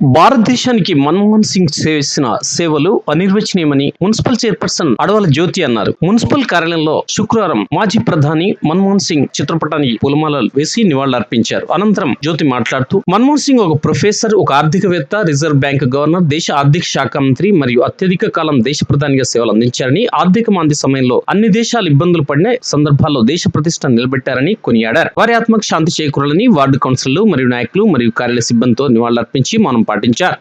భారతదేశానికి మన్మోహన్ సింగ్ చేసిన సేవలు అనిర్వచనీయమని మున్సిపల్ చైర్పర్సన్ అడవల జ్యోతి అన్నారు. మున్సిపల్ కార్యాలయంలో శుక్రవారం మాజీ ప్రధాని మన్మోహన్ సింగ్ చిత్రపటానికి పూలమాలలు వేసి నివాళులర్పించారు. అనంతరం జ్యోతి మాట్లాడుతూ మన్మోహన్ సింగ్ ఒక ప్రొఫెసర్ ఒక ఆర్థికవేత్త రిజర్వ్ బ్యాంక్ గవర్నర్ దేశ ఆర్థిక శాఖ మంత్రి మరియు అత్యధిక కాలం దేశ ప్రధానిగా సేవలు అందించారని ఆర్థిక మాంది సమయంలో అన్ని దేశాలు ఇబ్బందులు పడిన సందర్భాల్లో దేశ ప్రతిష్ట నిలబెట్టారని కొనియాడారు. వారి ఆత్మకు శాంతి చేకూరాలని వార్డు కౌన్సిలర్లు మరియు నాయకులు మరియు కార్యాలయ సిబ్బందితో నివాళులర్పించి మనం పాటించారు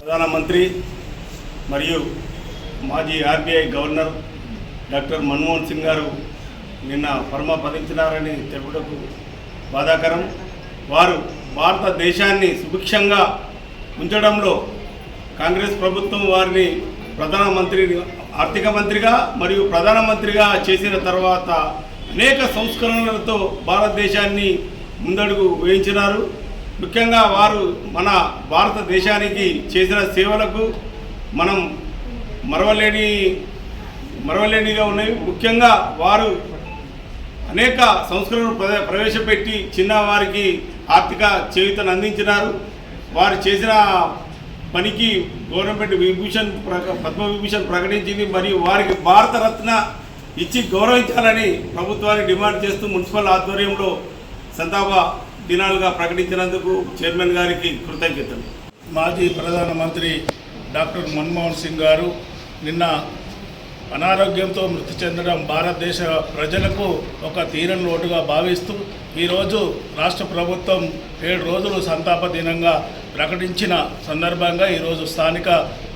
ప్రధానమంత్రి మరియు మాజీ RBI governor doctor Manmohan Singh garu నిన్న పరమపదించినారని తెలుపుటకు బాధాకరం. వారు భారతదేశాన్ని సుభిక్షంగా ఉంచడంలో కాంగ్రెస్ ప్రభుత్వం వారిని ప్రధానమంత్రి ఆర్థిక మంత్రిగా మరియు ప్రధానమంత్రిగా చేసిన తర్వాత అనేక సంస్కరణలతో భారతదేశాన్ని ముందడుగు వేయించినారు. ముఖ్యంగా వారు మన భారతదేశానికి చేసిన సేవలకు మనం మరవలేని మరవలేనిగా ఉన్నాయి. ముఖ్యంగా వారు అనేక సంస్కరణలు ప్రవే- ప్రవేశపెట్టి చిన్నవారికి ఆర్థిక చేయుతను అందించినారు. వారు చేసిన పనికి గవర్నమెంట్ విభూషణ్ పద్మవిభూషణ్ ప్రకటించింది. మరియు వారికి భారతరత్న ఇచ్చి గౌరవించాలని ప్రభుత్వాన్ని డిమాండ్ చేస్తూ మున్సిపల్ ఆధ్వర్యంలో సంతాప దినాలుగా ప్రకటించినందుకు చైర్మన్ గారికి కృతజ్ఞతలు. మాజీ ప్రధానమంత్రి డాక్టర్ మన్మోహన్ సింగ్ గారు నిన్న అనారోగ్యంతో మృతి చెందడం భారతదేశ ప్రజలకు ఒక తీరని లోటుగా భావిస్తూ ఈరోజు రాష్ట్ర ప్రభుత్వం ఏడు రోజులు సంతాప దినంగా ప్రకటించిన సందర్భంగా ఈరోజు స్థానిక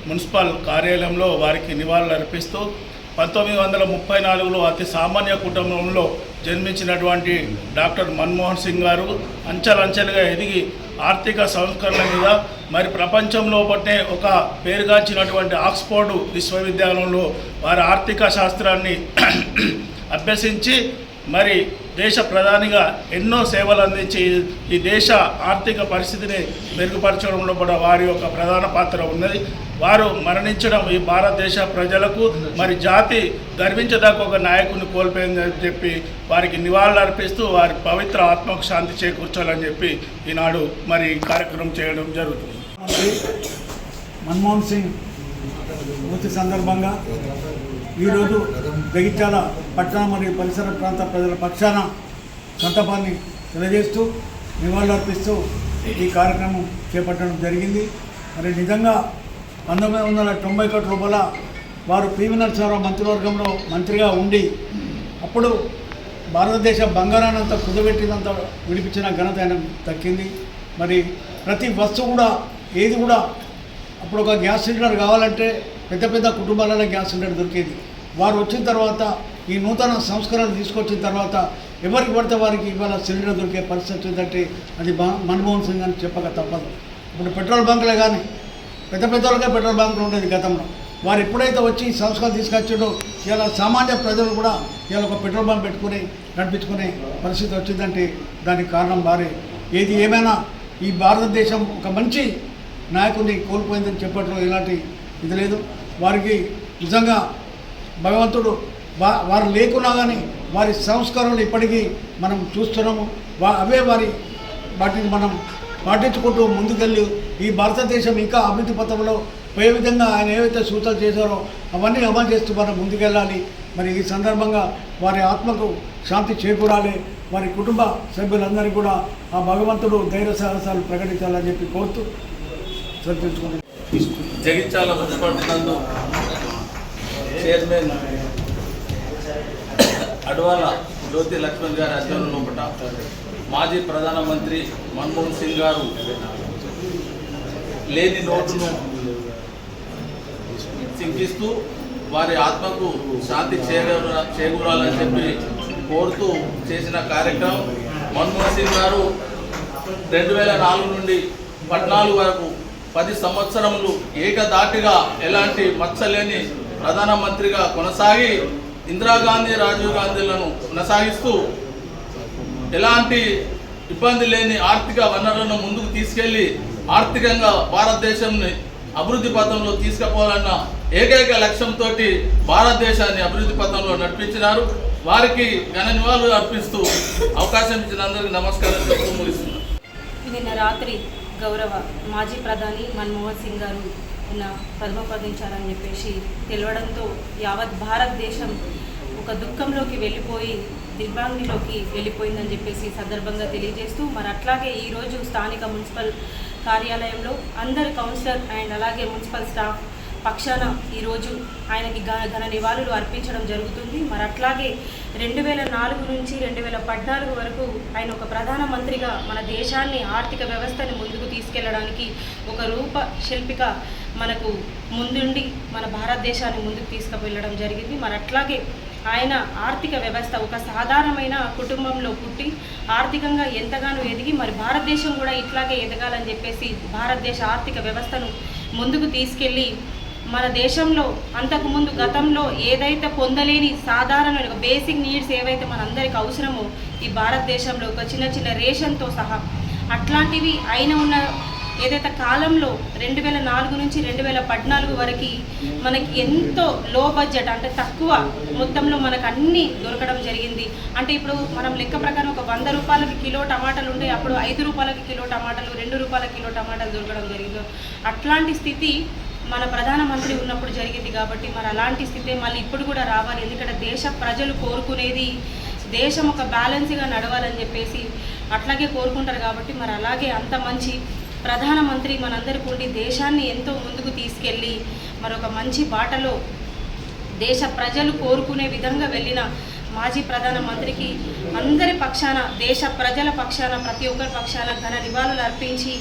మున్సిపల్ కార్యాలయంలో వారికి నివాళులర్పిస్తూ పంతొమ్మిది వందల ముప్పై నాలుగులో అతి సామాన్య కుటుంబంలో జన్మించినటువంటి డాక్టర్ మన్మోహన్ సింగ్ గారు అంచెలంచెలుగా ఎదిగి ఆర్థిక సంస్కరణ మీద మరి ప్రపంచంలో పట్టే ఒక పేరుగాంచినటువంటి ఆక్స్ఫోర్డ్ విశ్వవిద్యాలయంలో వారి ఆర్థిక శాస్త్రాన్ని అభ్యసించి మరి దేశ ప్రధానిగా ఎన్నో సేవలు అందించి ఈ దేశ ఆర్థిక పరిస్థితిని మెరుగుపరచడంలో కూడా వారి యొక్క ప్రధాన పాత్ర ఉన్నది. వారు మరణించడం ఈ భారతదేశ ప్రజలకు మరి జాతి గర్వించదగ్గ ఒక నాయకుని కోల్పోయిందని చెప్పి వారికి నివాళులు అర్పిస్తూ వారి పవిత్ర ఆత్మకు శాంతి చేకూర్చాలని చెప్పి ఈనాడు మరి కార్యక్రమం చేయడం జరుగుతుంది. మన్మోహన్ సింగ్ సందర్భంగా ఈరోజు జగిత్యాల పట్టణ మరియు పరిసర ప్రాంత ప్రజల పక్షాన సంతాపాన్ని తెలియజేస్తూ నివాళులర్పిస్తూ ఈ కార్యక్రమం చేపట్టడం జరిగింది. మరి నిజంగా పంతొమ్మిది వందల తొంభై ఒకటి రూపాయల వారు పివి నరసింహారావు మంత్రివర్గంలో మంత్రిగా ఉండి అప్పుడు భారతదేశ బంగారానంతా కుదబెట్టినంతా విడిపించిన ఘనత ఆయన దక్కింది. మరి ప్రతి వస్తువు కూడా ఏది కూడా అప్పుడు ఒక గ్యాస్ సిలిండర్ కావాలంటే పెద్ద పెద్ద కుటుంబాలలో గ్యాస్ సిలిండర్ దొరికేది. వారు వచ్చిన తర్వాత ఈ నూతన సంస్కరణలు తీసుకొచ్చిన తర్వాత ఎవరికి పడితే వారికి ఇవాళ సిలిండర్ దొరికే పరిస్థితి వచ్చిందంటే అది మన్మోహన్ సింగ్ అని చెప్పక తప్పదు. ఇప్పుడు పెట్రోల్ బంకులే కానీ పెద్ద పెద్ద వాళ్ళకే పెట్రోల్ బంకులు ఉండేది గతంలో. వారు ఎప్పుడైతే వచ్చి సంస్కరణ తీసుకొచ్చాడో ఇలా సామాన్య ప్రజలు కూడా ఇలా ఒక పెట్రోల్ బంక్ పెట్టుకుని నడిపించుకునే పరిస్థితి వచ్చిందంటే దానికి కారణం వారే. ఏది ఏమైనా ఈ భారతదేశం ఒక మంచి నాయకుడిని కోల్పోయిందని చెప్పట్లో ఎలాంటి ఇది లేదు. వారికి నిజంగా భగవంతుడు వా వారు లేకున్నా కానీ వారి సంస్కారాలు ఇప్పటికీ మనం చూస్తున్నాము. వా అవే వారి వాటిని మనం పాటించుకుంటూ ముందుకెళ్ళి ఈ భారతదేశం ఇంకా అభివృద్ధి పథంలో ఏ విధంగా ఆయన ఏవైతే సూచనలు చేశారో అవన్నీ అమలు చేస్తూ మనం ముందుకెళ్ళాలి. మరి ఈ సందర్భంగా వారి ఆత్మకు శాంతి చేకూరాలి. వారి కుటుంబ సభ్యులందరికీ కూడా ఆ భగవంతుడు ధైర్య సాహసాలు ప్రకటించాలని చెప్పి కోరుతూ చర్చించుకుంటున్నాను జగిత్యాల మున్సిపాలిటీ నందు చైర్మన్ అడ్వాల జ్యోతి లక్ష్మణ్ గారి అధ్యయనం లోపల మాజీ ప్రధానమంత్రి మన్మోహన్ సింగ్ గారు లేని నోటును చింకిస్తూ వారి ఆత్మకు శాంతి చేకూరాలని చెప్పి కోరుతూ చేసిన కార్యక్రమం మన్మోహన్ సింగ్ గారు రెండు వేల నాలుగు నుండి పద్నాలుగు వరకు పది సంవత్సరములు ఏకదాటిగా ఎలాంటి మచ్చలేని ప్రధానమంత్రిగా కొనసాగి ఇందిరాగాంధీ రాజీవ్ గాంధీలను కొనసాగిస్తూ ఎలాంటి ఇబ్బంది లేని ఆర్థిక వనరులను ముందుకు తీసుకెళ్ళి ఆర్థికంగా భారతదేశంని అభివృద్ధి పథంలో తీసుకుపోవాలన్న ఏకైక లక్ష్యంతో భారతదేశాన్ని అభివృద్ధి పథంలో నడిపించినారు. వారికి ఘన నివాళులు అర్పిస్తూ అవకాశం ఇచ్చిన అందరికీ నమస్కారం చెప్తూ ముగిస్తున్నారు నిన్న రాత్రి గౌరవ మాజీ ప్రధాని మన్మోహన్ సింగ్ గారు నిన్న పద్మపదించారని చెప్పేసి తెలవడంతో యావత్ భారతదేశం ఒక దుఃఖంలోకి వెళ్ళిపోయి దిగ్భ్రాంతిలోకి వెళ్ళిపోయిందని చెప్పేసి సందర్భంగా తెలియజేస్తూ మరి అట్లాగే ఈరోజు స్థానిక మున్సిపల్ కార్యాలయంలో అందరు కౌన్సిలర్ అండ్ అలాగే మున్సిపల్ స్టాఫ్ పక్షాన ఈరోజు ఆయనకి ఘన ఘన నివాళులు అర్పించడం జరుగుతుంది. మరి అట్లాగే రెండు వేల నాలుగు నుంచి రెండు వేల పద్నాలుగు వరకు ఆయన ఒక ప్రధానమంత్రిగా మన దేశాన్ని ఆర్థిక వ్యవస్థని ముందుకు తీసుకెళ్ళడానికి ఒక రూప శిల్పిక మనకు ముందుండి మన భారతదేశాన్ని ముందుకు తీసుకువెళ్ళడం జరిగింది. మరి అట్లాగే ఆయన ఆర్థిక వ్యవస్థ ఒక సాధారణమైన కుటుంబంలో పుట్టి ఆర్థికంగా ఎంతగానో ఎదిగి మరి భారతదేశం కూడా ఇట్లాగే ఎదగాలని చెప్పేసి భారతదేశ ఆర్థిక వ్యవస్థను ముందుకు తీసుకెళ్ళి మన దేశంలో అంతకుముందు గతంలో ఏదైతే పొందలేని సాధారణ బేసిక్ నీడ్స్ ఏవైతే మనందరికి అవసరమో ఈ భారతదేశంలో ఒక చిన్న చిన్న రేషన్తో సహా అట్లాంటివి అయిన ఉన్న ఏదైతే కాలంలో రెండు వేల నాలుగు నుంచి రెండు వేల పద్నాలుగు వరకు మనకి ఎంతో లో బడ్జెట్ అంటే తక్కువ మొత్తంలో మనకు అన్నీ దొరకడం జరిగింది. అంటే ఇప్పుడు మనం లెక్క ప్రకారం ఒక వంద రూపాయలకి కిలో టమాటాలు ఉంటే అప్పుడు ఐదు రూపాయలకి కిలో టమాటాలు రెండు రూపాయల కిలో టమాటాలు దొరకడం జరిగింది. అట్లాంటి స్థితి మన ప్రధానమంత్రి ఉన్నప్పుడు జరిగింది కాబట్టి మరి అలాంటి స్థితి మళ్ళీ ఇప్పుడు కూడా రావాలి. ఎందుకంటే దేశ ప్రజలు కోరుకునేది దేశం ఒక బ్యాలెన్స్గా నడవాలని చెప్పేసి అట్లాగే కోరుకుంటారు కాబట్టి మరి అలాగే అంత మంచి ప్రధానమంత్రి మనందరికీ ఉండి దేశాన్ని ఎంతో ముందుకు తీసుకెళ్ళి మరొక మంచి బాటలో దేశ ప్రజలు కోరుకునే విధంగా వెళ్ళిన మాజీ ప్రధానమంత్రికి అందరి పక్షాన దేశ ప్రజల పక్షాన ప్రతి ఒక్కరి పక్షాన ఘన నివాళులు అర్పించి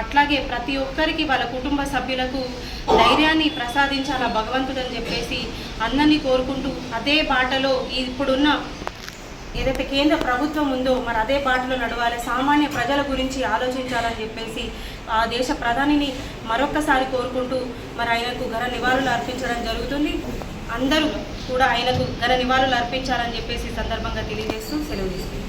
అట్లాగే ప్రతి ఒక్కరికి వాళ్ళ కుటుంబ సభ్యులకు ధైర్యాన్ని ప్రసాదించాల భగవంతుడని చెప్పేసి అందరినీ కోరుకుంటూ అదే బాటలో ఇప్పుడున్న ఏదైతే కేంద్ర ప్రభుత్వం ఉందో మరి అదే బాటలో నడవాలి సామాన్య ప్రజల గురించి ఆలోచించాలని చెప్పేసి ఆ దేశ ప్రధానిని మరొక్కసారి కోరుకుంటూ మరి ఆయనకు ఘన నివాళులు అర్పించడం జరుగుతుంది. అందరూ కూడా ఆయనకు ఘన నివాళులు అర్పించాలని చెప్పేసి సందర్భంగా తెలియజేస్తూ సెలవు తీసుకుంటాం